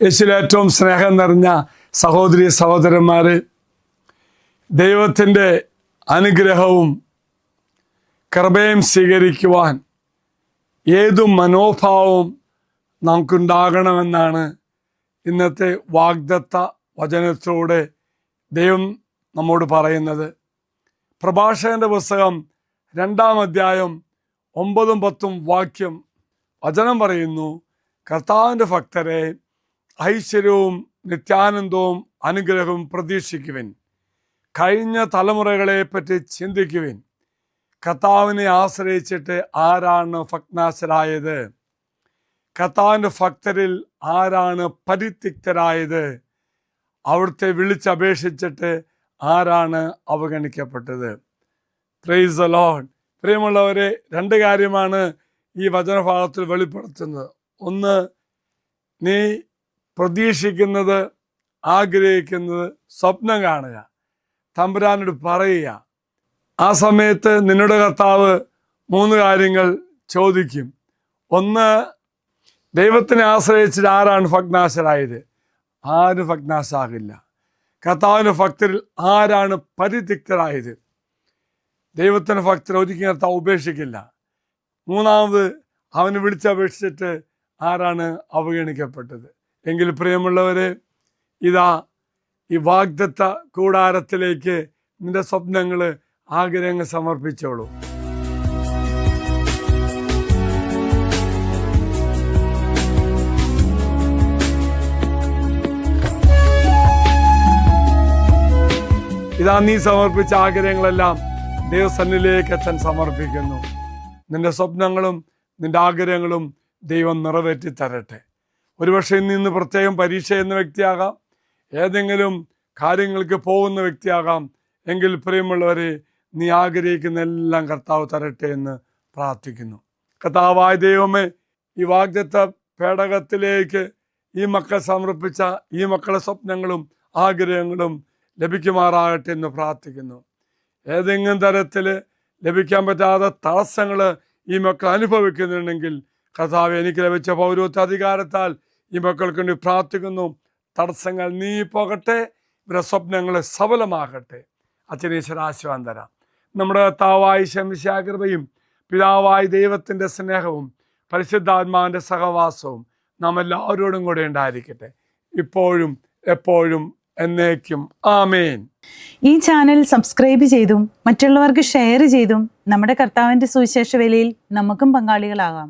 യേശുവിൽ ഏറ്റവും സ്നേഹം നിറഞ്ഞ സഹോദരി സഹോദരന്മാർ ദൈവത്തിന്റെ അനുഗ്രഹവും കൃപയും സ്വീകരിക്കുവാൻ ഏതു മനോഭാവവും നമുക്കുണ്ടാകണമെന്നാണ് ഇന്നത്തെ വാഗ്ദത്ത വചനത്തിലൂടെ ദൈവം നമ്മോട് പറയുന്നത്. പ്രഭാഷകന്റെ പുസ്തകം രണ്ടാം അധ്യായം ഒമ്പതും പത്തും വാക്യം വചനം പറയുന്നു കർത്താവിന്റെ ഭക്തരെ ഐശ്വര്യവും നിത്യാനന്ദവും അനുഗ്രഹവും പ്രതീക്ഷിക്കുവിൻ. കഴിഞ്ഞ തലമുറകളെ പറ്റി ചിന്തിക്കുവിൻ. കർത്താവിനെ ആശ്രയിച്ചിട്ട് ആരാണ് ഭഗ്നാശരായത്? കർത്താവിന്റെ ഭക്തരിൽ ആരാണ് പരിത്യക്തരായത്? അവിടുത്തെ വിളിച്ചപേക്ഷിച്ചിട്ട് ആരാണ് അവഗണിക്കപ്പെട്ടത്? പ്രൈസ് ലോൺ പ്രിയമുള്ളവരെ രണ്ട് കാര്യമാണ് ഈ വചനഭാഗത്തിൽ വെളിപ്പെടുത്തുന്നത്. ഒന്ന് നീ പ്രതീക്ഷിക്കുന്നത് ആഗ്രഹിക്കുന്നത് സ്വപ്നം കാണുക. തമ്പുരാനോട് പറയുക ആ സമയത്ത് നിന്നോട് കർത്താവ് മൂന്ന് കാര്യങ്ങൾ ചോദിക്കും. ഒന്ന് ദൈവത്തിനെ ആശ്രയിച്ചിട്ട് ആരാണ് ഭഗ്നാശരായത്? ആരും ഭഗ്നാശാകില്ല. കർത്താവിന്റെ ഭക്തരിൽ ആരാണ് പരിത്യക്തരായത് ദൈവത്തിന്റെ ഭക്തരെ ഒരിക്കലും കർത്താവ് ഉപേക്ഷിക്കില്ല. മൂന്നാമത് അവന് വിളിച്ചപേക്ഷിച്ചിട്ട് ആരാണ് അവഗണിക്കപ്പെട്ടത്? എങ്കിൽ പ്രിയമുള്ളവരെ ഇതാ ഈ വാഗ്ദത്ത കൂടാരത്തിലേക്ക് നിന്റെ സ്വപ്നങ്ങൾ ആഗ്രഹങ്ങൾ സമർപ്പിച്ചോളൂ. ഇതാ നീ സമർപ്പിച്ച ആഗ്രഹങ്ങളെല്ലാം ദൈവസന്നിലേക്ക് അച്ഛൻ സമർപ്പിക്കുന്നു. നിന്റെ സ്വപ്നങ്ങളും നിന്റെ ആഗ്രഹങ്ങളും ദൈവം നിറവേറ്റി തരട്ടെ ഒരുപക്ഷെ ഇന്ന് ഇന്ന് പ്രത്യേകം പരീക്ഷ എന്ന വ്യക്തിയാകാം. ഏതെങ്കിലും കാര്യങ്ങൾക്ക് പോകുന്ന വ്യക്തിയാകാം. എങ്കിൽ പ്രിയമുള്ളവരെ നീ ആഗ്രഹിക്കുന്ന എല്ലാം കർത്താവ് തരട്ടെ എന്ന് പ്രാർത്ഥിക്കുന്നു. കർത്താവായ ദൈവമേ ഈ വാഗ്ദത്ത പേടകത്തിലേക്ക് ഈ മക്കൾ സമർപ്പിച്ച ഈ മക്കളുടെ സ്വപ്നങ്ങളും ആഗ്രഹങ്ങളും ലഭിക്കുമാറാകട്ടെ എന്ന് പ്രാർത്ഥിക്കുന്നു. ഏതെങ്കിലും തരത്തിൽ ലഭിക്കാൻ പറ്റാത്ത തടസ്സങ്ങൾ ഈ മക്കൾ അനുഭവിക്കുന്നുണ്ടെങ്കിൽ കർത്താവ് എനിക്ക് ലഭിച്ച പൗരത്വ അധികാരത്താൽ ഈ മക്കൾക്ക് വേണ്ടി പ്രാർത്ഥിക്കുന്നു. തടസ്സങ്ങൾ നീ പോകട്ടെ ഇവരുടെ സ്വപ്നങ്ങൾ സഫലമാകട്ടെ. അച്ഛനീശ്വര ആശ്വാസം തരാം. നമ്മുടെ താവായി ശംശാകൃപയും പിതാവായ ദൈവത്തിന്റെ സ്നേഹവും പരിശുദ്ധാത്മാവിന്റെ സഹവാസവും നാം എല്ലാവരോടും കൂടെ ഉണ്ടായിരിക്കട്ടെ. ഇപ്പോഴും എപ്പോഴും എന്നേക്കും. ആമേൻ. ഈ ചാനൽ സബ്സ്ക്രൈബ് ചെയ്തും മറ്റുള്ളവർക്ക് ഷെയർ ചെയ്തും നമ്മുടെ കർത്താവിന്റെ സുവിശേഷ വേലയിൽ നമുക്കും പങ്കാളികളാകാം.